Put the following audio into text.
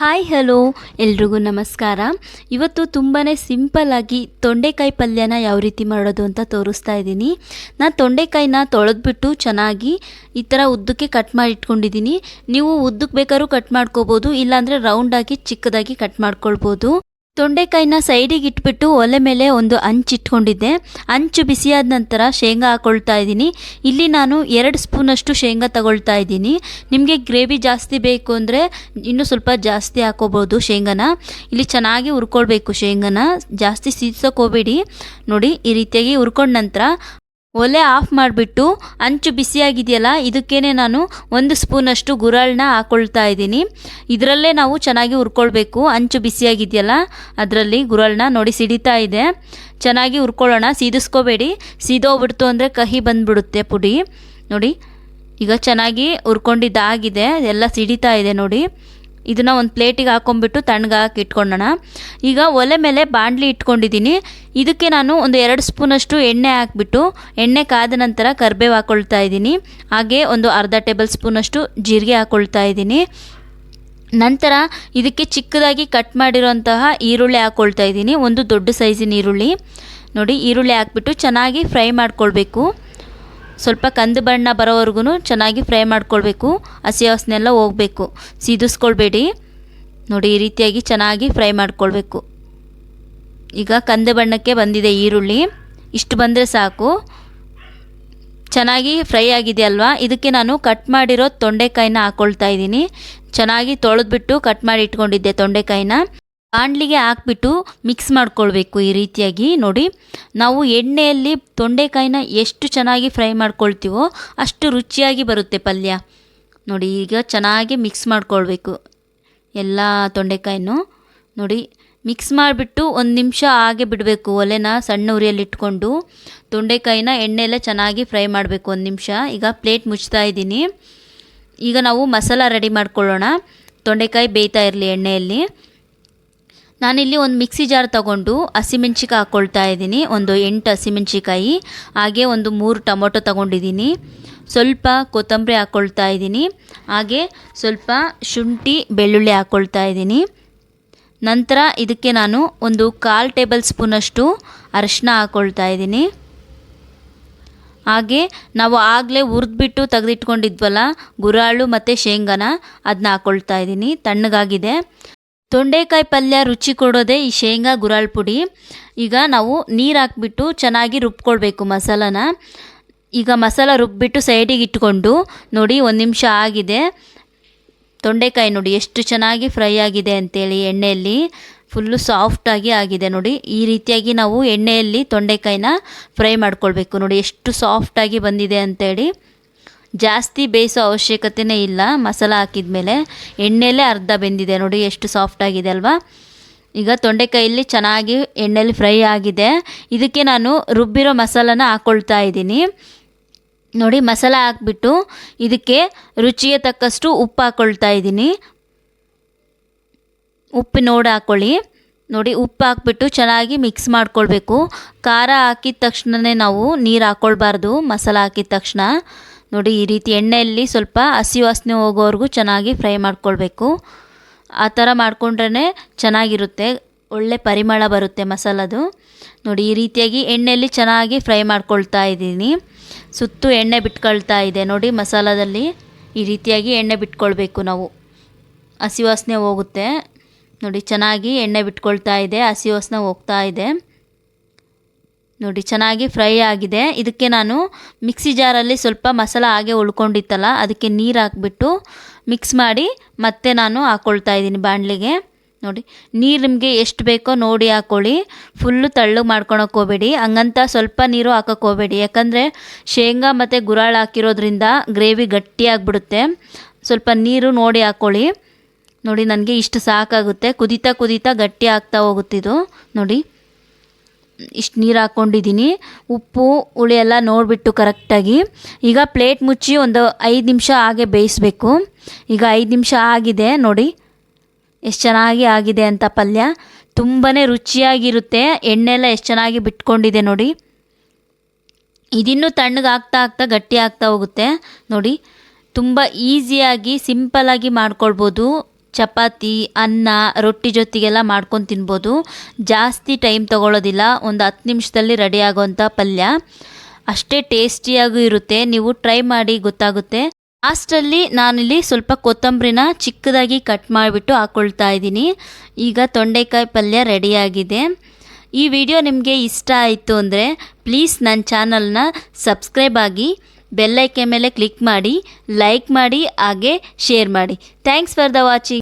Hi, hello. ಎಲ್ರಿಗೂ ನಮಸ್ಕಾರ. ಇವತ್ತು ತುಂಬಾ ಸಿಂಪಲ್ಲಾಗಿ ತೊಂಡೆಕಾಯಿ ಪಲ್ಯನ ಯಾವ ರೀತಿ ಮಾಡೋದು ಅಂತ ತೋರಿಸ್ತಾ ಇದ್ದೀನಿ. ನಾನು ತೊಂಡೆಕಾಯಿನ ತೊಳೆದ್ಬಿಟ್ಟು ಚೆನ್ನಾಗಿ ಈ ಥರ ಉದ್ದಕ್ಕೆ ಕಟ್ ಮಾಡಿ ಇಟ್ಕೊಂಡಿದ್ದೀನಿ. ನೀವು ಉದ್ದಕ್ಕೆ ಬೇಕಾದ್ರೂ ಕಟ್ ಮಾಡ್ಕೋಬೋದು, ಇಲ್ಲಾಂದರೆ ರೌಂಡಾಗಿ ಚಿಕ್ಕದಾಗಿ ಕಟ್ ಮಾಡ್ಕೊಳ್ಬೋದು. ತೊಂಡೆಕಾಯಿನ ಸೈಡಿಗೆ ಇಟ್ಬಿಟ್ಟು ಒಲೆ ಮೇಲೆ ಒಂದು ಅಂಚು ಇಟ್ಕೊಂಡಿದ್ದೆ. ಅಂಚು ಬಿಸಿಯಾದ ನಂತರ ಶೇಂಗಾ ಹಾಕ್ಕೊಳ್ತಾ ಇದ್ದೀನಿ. ಇಲ್ಲಿ ನಾನು ಎರಡು ಸ್ಪೂನಷ್ಟು ಶೇಂಗಾ ತಗೊಳ್ತಾ ಇದ್ದೀನಿ. ನಿಮಗೆ ಗ್ರೇವಿ ಜಾಸ್ತಿ ಬೇಕು ಅಂದರೆ ಇನ್ನೂ ಸ್ವಲ್ಪ ಜಾಸ್ತಿ ಹಾಕೋಬೋದು ಶೇಂಗಾನ. ಇಲ್ಲಿ ಚೆನ್ನಾಗಿ ಹುರ್ಕೊಳ್ಬೇಕು ಶೇಂಗಾನ. ಜಾಸ್ತಿ ಸೀದ್ಸೋಕೆ ಹೋಗಬೇಡಿ. ನೋಡಿ, ಈ ರೀತಿಯಾಗಿ ಹುರ್ಕೊಂಡ ನಂತರ ಒಲೆ ಆಫ್ ಮಾಡಿಬಿಟ್ಟು ಅಂಚು ಬಿಸಿಯಾಗಿದೆಯಲ್ಲ ಇದಕ್ಕೇ ನಾನು ಒಂದು ಸ್ಪೂನಷ್ಟು ಗುರಾಳನ್ನ ಹಾಕ್ಕೊಳ್ತಾ ಇದ್ದೀನಿ. ಇದರಲ್ಲೇ ನಾವು ಚೆನ್ನಾಗಿ ಹುರ್ಕೊಳ್ಬೇಕು. ಅಂಚು ಬಿಸಿಯಾಗಿದೆಯಲ್ಲ, ಅದರಲ್ಲಿ ಗುರಾಳನ್ನ ನೋಡಿ ಸಿಡಿತಾ ಇದೆ. ಚೆನ್ನಾಗಿ ಹುರ್ಕೊಳ್ಳೋಣ, ಸೀದಿಸ್ಕೋಬೇಡಿ. ಸೀದೋಗ್ಬಿಡ್ತು ಅಂದರೆ ಕಹಿ ಬಂದುಬಿಡುತ್ತೆ ಪುಡಿ. ನೋಡಿ, ಈಗ ಚೆನ್ನಾಗಿ ಹುರ್ಕೊಂಡಿದ್ದಾಗಿದೆ. ಎಲ್ಲ ಸಿಡಿತಾ ಇದೆ ನೋಡಿ. ಇದನ್ನು ಒಂದು ಪ್ಲೇಟಿಗೆ ಹಾಕೊಂಡ್ಬಿಟ್ಟು ತಣ್ಣಗೆ ಹಾಕಿ ಇಟ್ಕೊಳ್ಳೋಣ ಈಗ ಒಲೆ ಮೇಲೆ ಬಾಣಲಿ ಇಟ್ಕೊಂಡಿದ್ದೀನಿ ಇದಕ್ಕೆ ನಾನು ಒಂದು ಎರಡು ಸ್ಪೂನಷ್ಟು ಎಣ್ಣೆ ಹಾಕ್ಬಿಟ್ಟು ಎಣ್ಣೆ ಕಾದ ನಂತರ ಕರ್ಬೇವು ಹಾಕ್ಕೊಳ್ತಾ ಇದ್ದೀನಿ ಹಾಗೆ ಒಂದು ಅರ್ಧ ಟೇಬಲ್ ಸ್ಪೂನಷ್ಟು ಜೀರಿಗೆ ಹಾಕ್ಕೊಳ್ತಾ ಇದ್ದೀನಿ ನಂತರ ಇದಕ್ಕೆ ಚಿಕ್ಕದಾಗಿ ಕಟ್ ಮಾಡಿರುವಂತಹ ಈರುಳ್ಳಿ ಹಾಕ್ಕೊಳ್ತಾ ಇದ್ದೀನಿ ಒಂದು ದೊಡ್ಡ ಸೈಜಿನ ಈರುಳ್ಳಿ. ನೋಡಿ, ಈರುಳ್ಳಿ ಹಾಕ್ಬಿಟ್ಟು ಚೆನ್ನಾಗಿ ಫ್ರೈ ಮಾಡ್ಕೊಳ್ಬೇಕು. ಸ್ವಲ್ಪ ಕಂದು ಬಣ್ಣ ಬರೋವರೆಗೂ ಚೆನ್ನಾಗಿ ಫ್ರೈ ಮಾಡ್ಕೊಳ್ಬೇಕು. ಹಸಿ ಹಸಿನೆಲ್ಲ ಹೋಗಬೇಕು. ಸೀದಿಸ್ಕೊಳ್ಬೇಡಿ. ನೋಡಿ, ಈ ರೀತಿಯಾಗಿ ಚೆನ್ನಾಗಿ ಫ್ರೈ ಮಾಡ್ಕೊಳ್ಬೇಕು. ಈಗ ಕಂದು ಬಣ್ಣಕ್ಕೆ ಬಂದಿದೆ ಈರುಳ್ಳಿ. ಇಷ್ಟು ಬಂದರೆ ಸಾಕು. ಚೆನ್ನಾಗಿ ಫ್ರೈ ಆಗಿದೆ ಅಲ್ವಾ? ಇದಕ್ಕೆ ನಾನು ಕಟ್ ಮಾಡಿರೋ ತೊಂಡೆಕಾಯಿನ ಹಾಕ್ಕೊಳ್ತಾ ಇದ್ದೀನಿ. ಚೆನ್ನಾಗಿ ತೊಳೆದ್ಬಿಟ್ಟು ಕಟ್ ಮಾಡಿ ಇಟ್ಕೊಂಡಿದ್ದೆ ತೊಂಡೆಕಾಯಿನ. ಬಾಣಲಿಗೆ ಹಾಕ್ಬಿಟ್ಟು ಮಿಕ್ಸ್ ಮಾಡ್ಕೊಳ್ಬೇಕು ಈ ರೀತಿಯಾಗಿ ನೋಡಿ. ನಾವು ಎಣ್ಣೆಯಲ್ಲಿ ತೊಂಡೆಕಾಯಿನ ಎಷ್ಟು ಚೆನ್ನಾಗಿ ಫ್ರೈ ಮಾಡ್ಕೊಳ್ತೀವೋ ಅಷ್ಟು ರುಚಿಯಾಗಿ ಬರುತ್ತೆ ಪಲ್ಯ. ನೋಡಿ ಈಗ ಚೆನ್ನಾಗಿ ಮಿಕ್ಸ್ ಮಾಡ್ಕೊಳ್ಬೇಕು ಎಲ್ಲ ತೊಂಡೆಕಾಯಿನೂ. ನೋಡಿ ಮಿಕ್ಸ್ ಮಾಡಿಬಿಟ್ಟು ಒಂದು ನಿಮಿಷ ಹಾಗೆ ಬಿಡಬೇಕು ಒಲೆನ ಸಣ್ಣ ಉರಿಯಲ್ಲಿ ಇಟ್ಕೊಂಡು. ತೊಂಡೆಕಾಯಿನ ಎಣ್ಣೆಲ್ಲ ಚೆನ್ನಾಗಿ ಫ್ರೈ ಮಾಡಬೇಕು ಒಂದು ನಿಮಿಷ. ಈಗ ಪ್ಲೇಟ್ ಮುಚ್ತಾ ಇದ್ದೀನಿ. ಈಗ ನಾವು ಮಸಾಲ ರೆಡಿ ಮಾಡ್ಕೊಳ್ಳೋಣ. ತೊಂಡೆಕಾಯಿ ಬೇಯ್ತಾ ಇರಲಿ ಎಣ್ಣೆಯಲ್ಲಿ. ನಾನಿಲ್ಲಿ ಒಂದು ಮಿಕ್ಸಿ ಜಾರ್ ತಗೊಂಡು ಹಸಿಮೆಣ್ಸಿಕಾಯಿ ಹಾಕ್ಕೊಳ್ತಾ ಇದ್ದೀನಿ. ಒಂದು ಎಂಟು ಹಸಿಮೆಣ್ಸಿಕಾಯಿ ಹಾಗೆ ಒಂದು ಮೂರು ಟೊಮೊಟೊ ತಗೊಂಡಿದ್ದೀನಿ. ಸ್ವಲ್ಪ ಕೊತ್ತಂಬರಿ ಹಾಕ್ಕೊಳ್ತಾ ಇದ್ದೀನಿ. ಹಾಗೆ ಸ್ವಲ್ಪ ಶುಂಠಿ, ಬೆಳ್ಳುಳ್ಳಿ ಹಾಕ್ಕೊಳ್ತಾ ಇದ್ದೀನಿ. ನಂತರ ಇದಕ್ಕೆ ನಾನು ಒಂದು ಕಾಲು ಟೇಬಲ್ ಸ್ಪೂನಷ್ಟು ಅರಿಶಿನ ಹಾಕ್ಕೊಳ್ತಾ ಇದ್ದೀನಿ. ಹಾಗೆ ನಾವು ಆಗಲೇ ಹುರಿದ್ಬಿಟ್ಟು ತೆಗೆದಿಟ್ಕೊಂಡಿದ್ವಲ್ಲ, ಗುರಾಳು ಮತ್ತು ಶೇಂಗಾನ ಅದನ್ನ ಹಾಕ್ಕೊಳ್ತಾ ಇದ್ದೀನಿ. ತಣ್ಣಗಾಗಿದೆ. ತೊಂಡೆಕಾಯಿ ಪಲ್ಯ ರುಚಿ ಕೊಡೋದೇ ಈ ಶೇಂಗಾ ಗುರಾಳ್ ಪುಡಿ. ಈಗ ನಾವು ನೀರು ಹಾಕ್ಬಿಟ್ಟು ಚೆನ್ನಾಗಿ ರುಬ್ಕೊಳ್ಬೇಕು ಮಸಾಲಾನ. ಈಗ ಮಸಾಲ ರುಬ್ಬಿಟ್ಟು ಸೈಡಿಗೆ ಇಟ್ಕೊಂಡು ನೋಡಿ ಒಂದು ನಿಮಿಷ ಆಗಿದೆ. ತೊಂಡೆಕಾಯಿ ನೋಡಿ ಎಷ್ಟು ಚೆನ್ನಾಗಿ ಫ್ರೈ ಆಗಿದೆ ಅಂತೇಳಿ ಎಣ್ಣೆಯಲ್ಲಿ. ಫುಲ್ಲು ಸಾಫ್ಟಾಗಿ ಆಗಿದೆ ನೋಡಿ. ಈ ರೀತಿಯಾಗಿ ನಾವು ಎಣ್ಣೆಯಲ್ಲಿ ತೊಂಡೆಕಾಯಿನ ಫ್ರೈ ಮಾಡ್ಕೊಳ್ಬೇಕು ನೋಡಿ ಎಷ್ಟು ಸಾಫ್ಟಾಗಿ ಬಂದಿದೆ ಅಂತೇಳಿ. ಜಾಸ್ತಿ ಬೇಯಿಸೋ ಅವಶ್ಯಕತೆಯೇ ಇಲ್ಲ. ಮಸಾಲ ಹಾಕಿದ ಮೇಲೆ ಎಣ್ಣೆಲೇ ಅರ್ಧ ಬೆಂದಿದೆ. ನೋಡಿ ಎಷ್ಟು ಸಾಫ್ಟಾಗಿದೆ ಅಲ್ವಾ? ಈಗ ತೊಂಡೆಕಾಯಲ್ಲಿ ಚೆನ್ನಾಗಿ ಎಣ್ಣೆಲಿ ಫ್ರೈ ಆಗಿದೆ. ಇದಕ್ಕೆ ನಾನು ರುಬ್ಬಿರೋ ಮಸಾಲಾನ ಹಾಕ್ಕೊಳ್ತಾ ಇದ್ದೀನಿ. ನೋಡಿ ಮಸಾಲ ಹಾಕ್ಬಿಟ್ಟು ಇದಕ್ಕೆ ರುಚಿಗೆ ತಕ್ಕಷ್ಟು ಉಪ್ಪು ಹಾಕ್ಕೊಳ್ತಾ ಇದ್ದೀನಿ. ಉಪ್ಪು ನೋಡಿ ಹಾಕ್ಕೊಳ್ಳಿ ನೋಡಿ ಉಪ್ಪು ಹಾಕ್ಬಿಟ್ಟು ಚೆನ್ನಾಗಿ ಮಿಕ್ಸ್ ಮಾಡ್ಕೊಳ್ಬೇಕು. ಖಾರ ಹಾಕಿದ ತಕ್ಷಣವೇ ನಾವು ನೀರು ಹಾಕ್ಕೊಳ್ಬಾರ್ದು ಮಸಾಲ ಹಾಕಿದ ತಕ್ಷಣ. ನೋಡಿ, ಈ ರೀತಿ ಎಣ್ಣೆಯಲ್ಲಿ ಸ್ವಲ್ಪ ಹಸಿ ವಾಸನೆ ಹೋಗೋವರೆಗೂ ಚೆನ್ನಾಗಿ ಫ್ರೈ ಮಾಡ್ಕೊಳ್ಬೇಕು. ಆ ಥರ ಮಾಡ್ಕೊಂಡ್ರೇ ಚೆನ್ನಾಗಿರುತ್ತೆ. ಒಳ್ಳೆ ಪರಿಮಳ ಬರುತ್ತೆ ಮಸಾಲದು. ನೋಡಿ, ಈ ರೀತಿಯಾಗಿ ಎಣ್ಣೆಯಲ್ಲಿ ಚೆನ್ನಾಗಿ ಫ್ರೈ ಮಾಡ್ಕೊಳ್ತಾ ಇದ್ದೀನಿ. ಸುತ್ತು ಎಣ್ಣೆ ಬಿಟ್ಕೊಳ್ತಾ ಇದೆ. ನೋಡಿ, ಮಸಾಲದಲ್ಲಿ ಈ ರೀತಿಯಾಗಿ ಎಣ್ಣೆ ಬಿಟ್ಕೊಳ್ಬೇಕು ನಾವು. ಹಸಿ ವಾಸನೆ ಹೋಗುತ್ತೆ. ನೋಡಿ, ಚೆನ್ನಾಗಿ ಎಣ್ಣೆ ಬಿಟ್ಕೊಳ್ತಾ ಇದೆ. ಹಸಿ ವಾಸನೆ ಹೋಗ್ತಾ ಇದೆ. ನೋಡಿ, ಚೆನ್ನಾಗಿ ಫ್ರೈ ಆಗಿದೆ. ಇದಕ್ಕೆ ನಾನು ಮಿಕ್ಸಿ ಜಾರಲ್ಲಿ ಸ್ವಲ್ಪ ಮಸಾಲ ಹಾಗೆ ಉಳ್ಕೊಂಡಿತ್ತಲ್ಲ, ಅದಕ್ಕೆ ನೀರು ಹಾಕ್ಬಿಟ್ಟು ಮಿಕ್ಸ್ ಮಾಡಿ ಮತ್ತೆ ನಾನು ಹಾಕ್ಕೊಳ್ತಾ ಇದ್ದೀನಿ ಬಾಣಲಿಗೆ. ನೋಡಿ, ನೀರು ನಿಮಗೆ ಎಷ್ಟು ಬೇಕೋ ನೋಡಿ ಹಾಕ್ಕೊಳ್ಳಿ ಫುಲ್ಲು ತಳ್ಳು ಮಾಡ್ಕೊಳಕ್ಕೆ ಹೋಗಬೇಡಿ. ಹಂಗಂತ ಸ್ವಲ್ಪ ನೀರು ಹಾಕೋಕ್ಕೆ ಹೋಗಬೇಡಿ. ಯಾಕಂದರೆ ಶೇಂಗಾ ಮತ್ತು ಗುರಾಳ ಹಾಕಿರೋದ್ರಿಂದ ಗ್ರೇವಿ ಗಟ್ಟಿಯಾಗಿಬಿಡುತ್ತೆ ಸ್ವಲ್ಪ ನೀರು ನೋಡಿ ಹಾಕ್ಕೊಳ್ಳಿ ನೋಡಿ, ನನಗೆ ಇಷ್ಟು ಸಾಕಾಗುತ್ತೆ. ಕುದೀತಾ ಕುದೀತಾ ಗಟ್ಟಿ ಆಗ್ತಾ ಹೋಗುತ್ತಿದ್ದು ನೋಡಿ ಇಷ್ಟು ನೀರು ಹಾಕ್ಕೊಂಡಿದ್ದೀನಿ ಉಪ್ಪು, ಹುಳಿ ಎಲ್ಲ ನೋಡಿಬಿಟ್ಟು ಕರೆಕ್ಟಾಗಿ ಈಗ ಪ್ಲೇಟ್ ಮುಚ್ಚಿ ಒಂದು ಐದು ನಿಮಿಷ ಹಾಗೆ ಬೇಯಿಸಬೇಕು. ಈಗ ಐದು ನಿಮಿಷ ಆಗಿದೆ ನೋಡಿ. ಎಷ್ಟು ಚೆನ್ನಾಗಿ ಆಗಿದೆ ಅಂತ ಪಲ್ಯ. ತುಂಬಾ ರುಚಿಯಾಗಿರುತ್ತೆ. ಎಣ್ಣೆ ಎಲ್ಲ ಎಷ್ಟು ಚೆನ್ನಾಗಿ ಬಿಟ್ಕೊಂಡಿದೆ ನೋಡಿ. ಇದಿನ್ನೂ ತಣ್ಣಗೆ ಆಗ್ತಾ ಆಗ್ತಾ ಗಟ್ಟಿ ಆಗ್ತಾ ಹೋಗುತ್ತೆ. ನೋಡಿ, ತುಂಬ ಈಸಿಯಾಗಿ ಸಿಂಪಲ್ಲಾಗಿ ಮಾಡ್ಕೊಳ್ಬೋದು. ಚಪಾತಿ, ಅನ್ನ, ರೊಟ್ಟಿ ಜೊತೆಗೆಲ್ಲ ಮಾಡ್ಕೊಂಡು ತಿನ್ಬೋದು. ಜಾಸ್ತಿ ಟೈಮ್ ತಗೊಳ್ಳೋದಿಲ್ಲ ಒಂದು ಹತ್ತು ನಿಮಿಷದಲ್ಲಿ ರೆಡಿ ಆಗೋವಂಥ ಪಲ್ಯ. ಅಷ್ಟೇ ಟೇಸ್ಟಿಯಾಗೂ ಇರುತ್ತೆ. ನೀವು ಟ್ರೈ ಮಾಡಿ ಗೊತ್ತಾಗುತ್ತೆ. ಲಾಸ್ಟಲ್ಲಿ ನಾನಿಲ್ಲಿ ಸ್ವಲ್ಪ ಕೊತ್ತಂಬರಿನ ಚಿಕ್ಕದಾಗಿ ಕಟ್ ಮಾಡಿಬಿಟ್ಟು ಹಾಕ್ಕೊಳ್ತಾ ಇದ್ದೀನಿ. ಈಗ ತೊಂಡೆಕಾಯಿ ಪಲ್ಯ ರೆಡಿಯಾಗಿದೆ ಈ ವಿಡಿಯೋ ನಿಮಗೆ ಇಷ್ಟ ಆಯಿತು ಅಂದರೆ ಪ್ಲೀಸ್ ನನ್ನ ಚಾನಲ್ನ ಸಬ್ಸ್ಕ್ರೈಬ್ ಆಗಿ ಬೆಲ್ಲೈಕೆ ಮೇಲೆ ಕ್ಲಿಕ್ ಮಾಡಿ ಲೈಕ್ ಮಾಡಿ, ಹಾಗೆ ಶೇರ್ ಮಾಡಿ. Thanks for the watching